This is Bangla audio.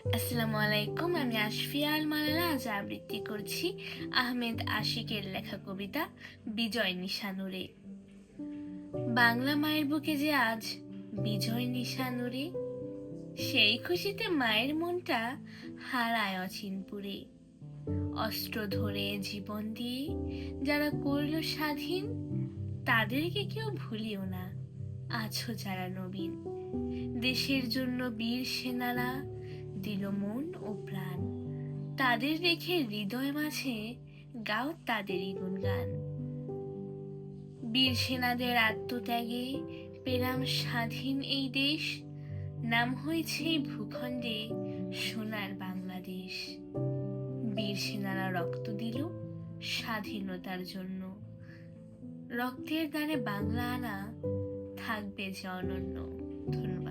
আসসালামু আলাইকুম আমি আশফিয়া আল মালালা, আজ আবৃত্তি করছি আহমেদ আশিকের লেখা কবিতা বিজয় নিশানুরে। বাংলা মায়ের বুকে যে আজ বিজয় নিশানুরে, সেই খুশিতে মায়ের মনটা হারায় অচিনপুরে। অস্ত্র ধরে জীবন দিয়ে যারা করল স্বাধীন, তাদেরকে কেউ ভুলিও না, আছো যারা নবীন। দেশের জন্য বীর সেনারা দিল মন ও প্রাণ। তাদের রেখে হৃদয় মাঝে গাও তাদেরই গুণগান বীর সেনাদের আত্মত্যাগে পেলাম স্বাধীন এই দেশ। নাম হয়েছে এই ভূখণ্ডে সোনার বাংলাদেশ। বীর সেনারা রক্ত দিল স্বাধীনতার জন্য। রক্তের দ্বারে বাংলা আনা থাকবে যে অনন্য। ধন্যবাদ।